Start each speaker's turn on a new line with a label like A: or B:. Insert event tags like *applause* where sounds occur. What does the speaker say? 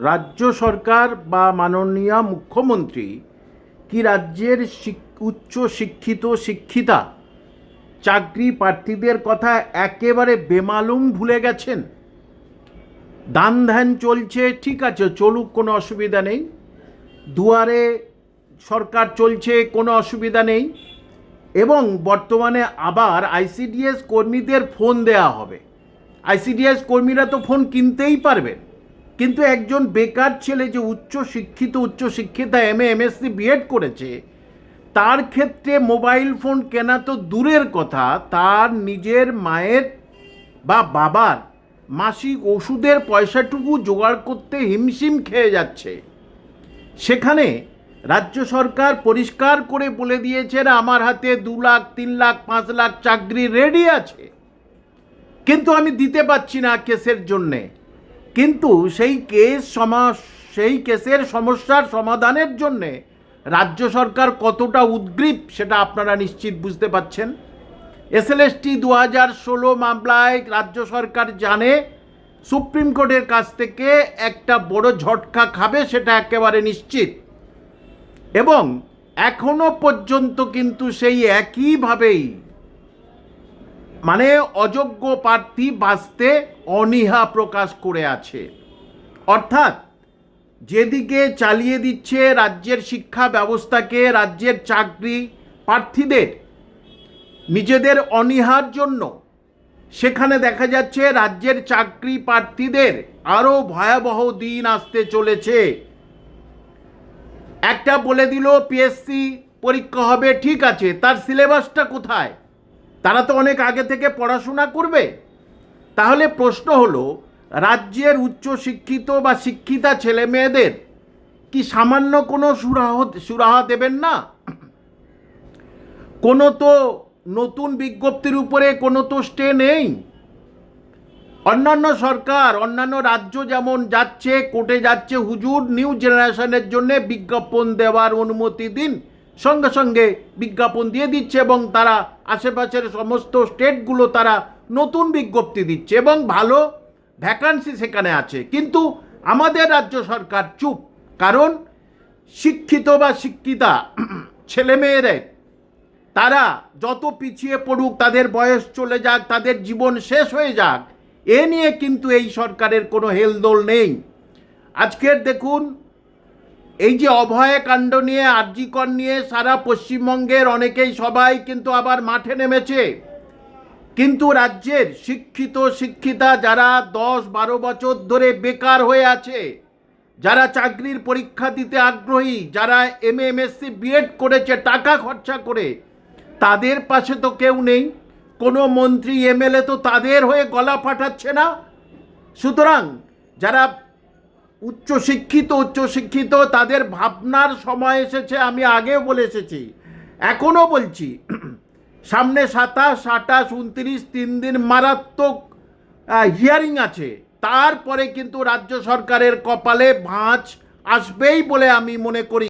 A: রাজ্য সরকার বা মাননীয় মুখ্যমন্ত্রী কি রাজ্যের উচ্চ শিক্ষিত শিক্ষিতা চাকরি প্রার্থীদের কথা একেবারে বেমালুম ভুলে গেছেন? দান ধ্যান চলছে, ঠিক আছে, চলুক, কোনো অসুবিধা নেই। দুয়ারে সরকার চলছে, কোনো অসুবিধা নেই। এবং বর্তমানে আবার আইসিডিএস কর্মীদের ফোন দেয়া হবে। আইসিডিএস কর্মীরা তো ফোন কিনতেই পারবেন। কিন্তু একজন বেকার ছেলে যে উচ্চ শিক্ষিত, উচ্চ শিক্ষিতা এম এ এমএসসি বিএড করেছে, তার ক্ষেত্রে মোবাইল ফোন কেনা তো দূরের কথা। তার নিজের মায়ের বা বাবার মাসিক ওষুধের পয়সাটুকু জোগাড় করতে হিমশিম খেয়ে যাচ্ছে। সেখানে রাজ্য সরকার পরিষ্কার করে বলে দিয়েছেন আমার হাতে দু লাখ, তিন লাখ, পাঁচ লাখ চাকরি রেডি আছে। কিন্তু আমি দিতে পারছি না কেসের জন্যে। কিন্তু সেই কেস সমা, সেই কেসের সমস্যার সমাধানের জন্যে রাজ্য সরকার কতটা উদ্গ্রীব সেটা আপনারা নিশ্চিত বুঝতে পাচ্ছেন। এসএলএসটি দু হাজার ষোলো মামলায় রাজ্য সরকার জানে সুপ্রিম কোর্টের কাছ থেকে একটা বড় ঝটকা খাবে সেটা একেবারে নিশ্চিত। এবং এখনও পর্যন্ত কিন্তু সেই একইভাবেই মানে অযোগ্য প্রার্থী বাঁচতে অনীহা প্রকাশ করে আছে। অর্থাৎ, যেদিকে চালিয়ে দিচ্ছে রাজ্যের শিক্ষা ব্যবস্থাকে, রাজ্যের চাকরি প্রার্থীদের নিজেদের অনীহার জন্য, সেখানে দেখা যাচ্ছে রাজ্যের চাকরি প্রার্থীদের আরও ভয়াবহ দিন আসতে চলেছে। একটা বলে দিল, পিএসসি পরীক্ষা হবে, ঠিক আছে, তার সিলেবাসটা কোথায়? তারা তো অনেক আগে থেকে পড়াশোনা করবে। তাহলে প্রশ্ন হলো, রাজ্যের উচ্চ শিক্ষিত বা শিক্ষিতা ছেলে মেয়েদের কি সামান্য কোনো সুরাহ, সুরাহা দেবেন না? কোনো তো নতুন বিজ্ঞপ্তির উপরে কোনো তো স্টে নেই। অন্যান্য সরকার, অন্যান্য রাজ্য যেমন যাচ্ছে, কোর্টে যাচ্ছে, হুজুর নিউ জেনারেশনের জন্য বিজ্ঞাপন দেওয়ার অনুমতি দিন। সঙ্গে সঙ্গে বিজ্ঞাপন দিয়ে দিচ্ছে এবং তারা আশেপাশের সমস্ত স্টেটগুলো তারা নতুন বিজ্ঞপ্তি দিচ্ছে এবং ভালো ভ্যাকান্সি সেখানে আছে। কিন্তু আমাদের রাজ্য সরকার চুপ। কারণ শিক্ষিত বা শিক্ষিতা *clears throat* ছেলেমেয়েরা তারা যত পিছিয়ে পড়ুক, তাদের বয়স চলে যাক, তাদের জীবন শেষ হয়ে যাক, এ নিয়ে কিন্তু এই সরকারের কোনো হেলদোল নেই। আজকের দেখুন এই যে অভয় কাণ্ড নিয়ে আর্জিকর নিয়ে সারা পশ্চিমবঙ্গের অনেকেই সবাই কিন্তু আবার মাঠে নেমেছে। কিন্তু রাজ্যের শিক্ষিত শিক্ষিতা যারা দশ বারো বছর ধরে বেকার হয়ে আছে, যারা চাকরির পরীক্ষা দিতে আগ্রহী, যারা এম এম এমএসসি বিএড করেছে, টাকা খরচা করে, তাদের পাশে তো কেউ নেই। কোনো মন্ত্রী এমএলএ তো তাদের হয়ে গলা ফাটাচ্ছে না। সুতরাং যারা উচ্চশিক্ষিত উচ্চশিক্ষিত, তাদের ভাবনার সময় এসেছে, আমি আগেও বলে এসেছি, এখনও বলছি। সামনে সাতাশ, আঠাশ, উনত্রিশ, তিন দিন মারাত্মক হিয়ারিং আছে। তারপরে কিন্তু রাজ্য সরকারের কপালে ভাঁজ আসবেই বলে আমি মনে করি।